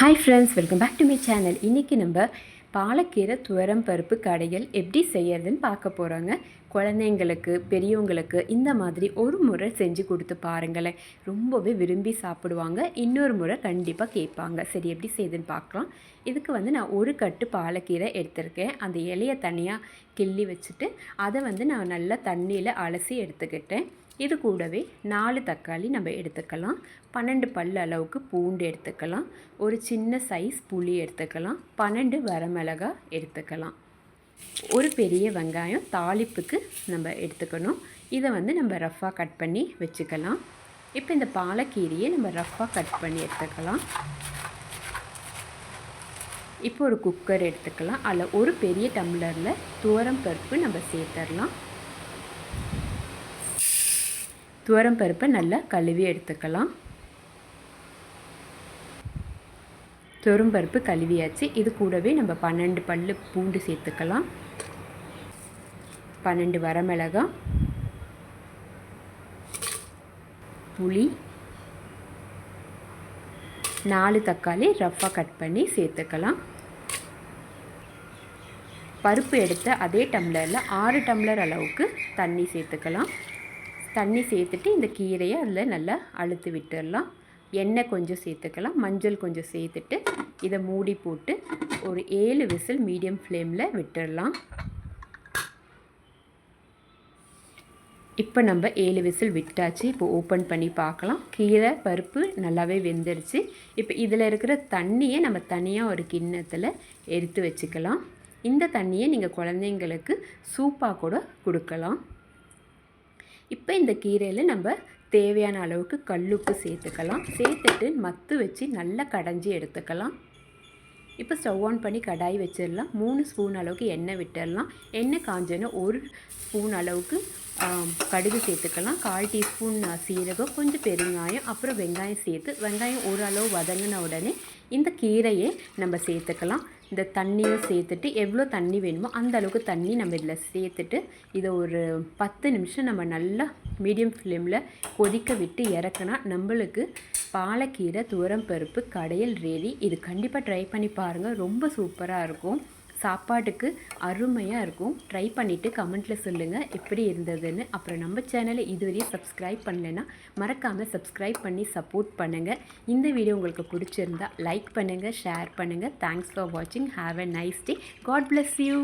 Hi friends welcome back to my channel இன்றைக்கி நம்ம பாலக்கீரை துவரம் பருப்பு கடைகள் எப்படி செய்யறதுன்னு பார்க்க போகிறோங்க குழந்தைங்களுக்கு பெரியவங்களுக்கு இந்த மாதிரி ஒரு முறை செஞ்சு கொடுத்து பாருங்களேன். ரொம்பவே விரும்பி சாப்பிடுவாங்க. இன்னொரு முறை கண்டிப்பாக கேட்பாங்க. சரி எப்படி செய்யுதுன்னு பார்க்கலாம். இதுக்கு வந்து நான் ஒரு கட்டு பாலக்கீரை எடுத்திருக்கேன். அந்த இலையை தனியாக கிள்ளி வச்சுட்டு அதை வந்து நான் நல்லா தண்ணியில் அலசி எடுத்துக்கிட்டேன். இது கூடவே நாலு தக்காளி நம்ம எடுத்துக்கலாம். பன்னெண்டு பல் அளவுக்கு பூண்டு எடுத்துக்கலாம். ஒரு சின்ன சைஸ் புளி எடுத்துக்கலாம். பன்னெண்டு வரமிளகா எடுத்துக்கலாம். ஒரு பெரிய வெங்காயம் தாளிப்புக்கு நம்ம எடுத்துக்கணும். இதை வந்து நம்ம ரஃப்பாக கட் பண்ணி வச்சுக்கலாம். இப்போ இந்த பாலக்கீரையை நம்ம ரஃப்பாக கட் பண்ணி எடுத்துக்கலாம். இப்போ ஒரு குக்கர் எடுத்துக்கலாம். அதில் ஒரு பெரிய டம்ளரில் துவரம் பருப்பு நம்ம சேர்த்துடலாம். துவரம் பருப்பை நல்லா கழுவி எடுத்துக்கலாம். துவரம் பருப்பு கழுவியாச்சு. இது கூடவே நம்ம பன்னெண்டு பல் பூண்டு சேர்த்துக்கலாம். பன்னெண்டு வரமிளகா. புளி. நாலு தக்காளி ரஃப்பாக கட் பண்ணி சேர்த்துக்கலாம். பருப்பு எடுத்த அதே டம்ளரில் ஆறு டம்ளர் அளவுக்கு தண்ணி சேர்த்துக்கலாம். தண்ணி சேர்த்துட்டு இந்த கீரையை அதில் நல்லா அழுத்து விட்டுடலாம். எண்ணெய் கொஞ்சம் சேர்த்துக்கலாம். மஞ்சள் கொஞ்சம் சேர்த்துட்டு இதை மூடி போட்டு ஒரு ஏழு விசில் மீடியம் ஃப்ளேமில் விட்டுடலாம். இப்போ நம்ம ஏழு விசில் விட்டாச்சு. இப்போ ஓப்பன் பண்ணி பார்க்கலாம். கீரை பருப்பு நல்லாவே வெந்துருச்சு. இப்போ இதில் இருக்கிற தண்ணியை நம்ம தனியாக ஒரு கிண்ணத்தில் எடுத்து வச்சுக்கலாம். இந்த தண்ணியை நீங்கள் குழந்தைங்களுக்கு சூப்பாக கூட கொடுக்கலாம். இப்போ இந்த கீரையில் நம்ம தேவையான அளவுக்கு கல்லுப்பு சேர்த்துக்கலாம். சேர்த்துட்டு மத்து வச்சு நல்லா கடைஞ்சி எடுத்துக்கலாம். இப்போ ஸ்டவ் ஆன் பண்ணி கடாய் வச்சிடலாம். மூணு ஸ்பூன் அளவுக்கு எண்ணெய் விட்டுடலாம். எண்ணெய் காஞ்சோன்னா ஒரு ஸ்பூன் அளவுக்கு கடுகு சேர்த்துக்கலாம். கால் டீஸ்பூன் சீரகம் கொஞ்சம் பெருங்காயம் அப்புறம் வெங்காயம் சேர்த்து வெங்காயம் ஓரளவு வதங்கின உடனே இந்த கீரையை நம்ம சேர்த்துக்கலாம். இந்த தண்ணியும் சேர்த்துட்டு எவ்வளோ தண்ணி வேணுமோ அந்த அளவுக்கு தண்ணி நம்ம இதில் சேர்த்துட்டு இதை ஒரு பத்து நிமிஷம் நம்ம நல்லா மீடியம் ஃப்ளேமில் கொதிக்க விட்டு இறக்குனா நம்மளுக்கு பாலக்கீரை துவரம் பருப்பு கடையல் ரெடி இது கண்டிப்பாக ட்ரை பண்ணி பாருங்கள் ரொம்ப சூப்பராக இருக்கும். சாப்பாட்டுக்கு அருமையாக இருக்கும். ட்ரை பண்ணிவிட்டு கமெண்ட்டில் சொல்லுங்கள் எப்படி இருந்ததுன்னு. அப்புறம் நம்ம சேனலை இதுவரையும் சப்ஸ்கிரைப் பண்ணலைன்னா மறக்காமல் சப்ஸ்கிரைப் பண்ணி சப்போர்ட் பண்ணுங்கள் இந்த வீடியோ உங்களுக்கு பிடிச்சிருந்தா லைக் பண்ணுங்கள் ஷேர் பண்ணுங்கள் தேங்க்ஸ் ஃபார் வாட்சிங் have a nice day God bless you